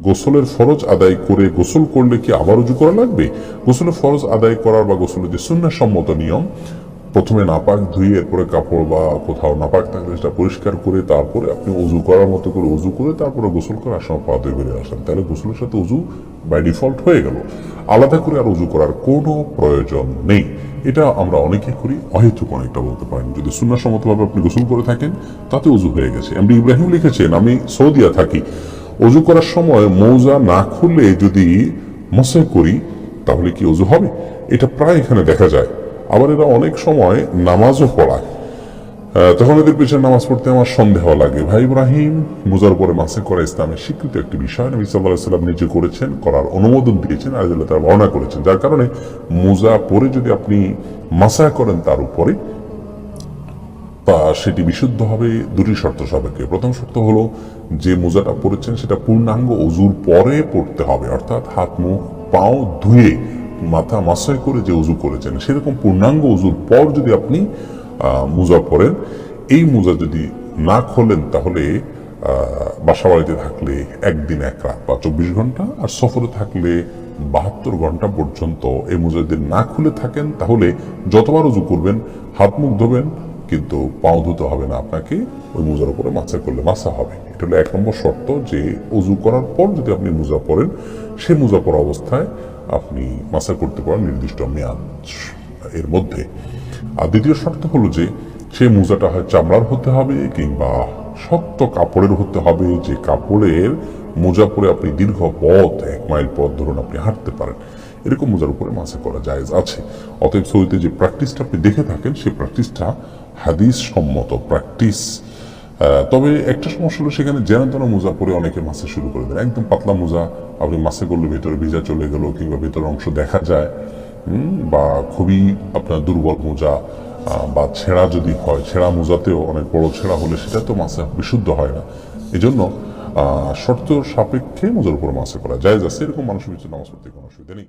গোসলের ফরজ আদায় করে গোসল করলে কি আবার উজু করা লাগবে? গোসলের ফরজ আদায় করার বা গোসলের যে সম্মত নিয়ম, প্রথমে নাপাক ধুয়ে এরপরে কাপড় বা কোথাও নাপাক থাকলে সেটা পরিষ্কার করে তারপরে আপনি উজু করার মতো করে উজু করে তারপরে গোসল করে আসার পা ধুয়ে বেরিয়ে আসেন তাহলে গোসলের সাথে উজু বাই ডিফল্ট হয়ে গেল। আলাদা করে আর উজু করার কোনো প্রয়োজন নেই। এটা আমরা অনেকে করি, অহেতুক অনেকটা বলতে পারেন। যদি সুন্নাসম্মতভাবে আপনি গোসল করে থাকেন, তাতে উজু হয়ে গেছে। এমনি ইব্রাহিম লিখেছেন, আমি সৌদিয়া থাকি। অজু করার সময় মৌজা না খুললে যদি মশাই করি, তাহলে কি অজু হবে? এটা প্রায় এখানে দেখা যায়। আবার এরা অনেক সময় নামাজও পড়ায়। তখন এদের পিছনে নামাজ পড়তে আমার সন্দেহ লাগে। ভাই ইব্রাহিম মুজার পরে মাসে করা ইসলামের স্বীকৃত একটি বিষয়। নবী সাল্লাহ সাল্লাম নিজে করেছেন, করার অনুমোদন দিয়েছেন আর তারা বর্ণনা করেছেন। যার কারণে মোজা পরে যদি আপনি মাসা করেন, তার উপরে তা সেটি বিশুদ্ধ হবে দুটি শর্ত সাপেক্ষে। প্রথম শর্ত হলো, যে মোজাটা পরেছেন সেটা পূর্ণাঙ্গ অজুর পরে পড়তে হবে, অর্থাৎ হাত, মুখ, পাও ধুয়ে, মাথা মাসায় করে যে উজু করেছেন, সেরকম পূর্ণাঙ্গ উজুর পর যদি আপনি মোজা পরেন, এই মোজা যদি না খোলেন তাহলে বাসা বাড়িতে থাকলে একদিন এক রাত বা চব্বিশ ঘণ্টা, আর সফরে থাকলে বাহাত্তর ঘণ্টা পর্যন্ত এই মোজা যদি না খুলে থাকেন, তাহলে যতবার উজু করবেন, হাত, মুখ ধোবেন কিন্তু পাও ধুতে হবে না আপনাকে, ওই মোজার উপরে মাছা করলে মাছা হবে। এটা হলো এক নম্বর শর্ত যে উজু করার পর যদি আপনি মোজা পরেন সেই মোজা পরা অবস্থায় আপনি মাছা করতে পারেন নির্দিষ্ট মেয়াদ এর মধ্যে। আর দ্বিতীয় শর্ত হলো যে সেই মোজাটা হয় চামড়ার হতে হবে কিংবা শক্ত কাপড়ের হতে হবে, যে কাপড়ের মোজা পরে আপনি দীর্ঘ পথ, এক মাইল পথ ধরুন আপনি হাঁটতে পারেন, এরকম মোজার উপরে মাসে করা জায়েজ আছে। অতএব সৌদিতে যে প্র্যাকটিসটা আপনি দেখে থাকেন সেই প্র্যাকটিসটা হাদিস সম্মত প্র্যাকটিস তবে একটা সমস্যা হলো সেখানে যেন তেন মোজা পরে অনেকে মাসে শুরু করে দেন একদম পাতলা মোজা, আপনি মাসে করলে ভেতরে ভিজা চলে গেল কিংবা ভেতরের অংশ দেখা যায়। বা খুবই আপনার দুর্বল মোজা বা ছেঁড়া যদি হয়, ছেঁড়া মোজাতেও অনেক বড় ছেঁড়া হলে সেটা তো মাসে বিশুদ্ধ হয় না। এই জন্য শর্ত সাপেক্ষে মোজার উপর মাসে করা। যায় আছে, এরকম মানুষের পিছনে নামাজ পড়তে কোনো অসুবিধা নেই।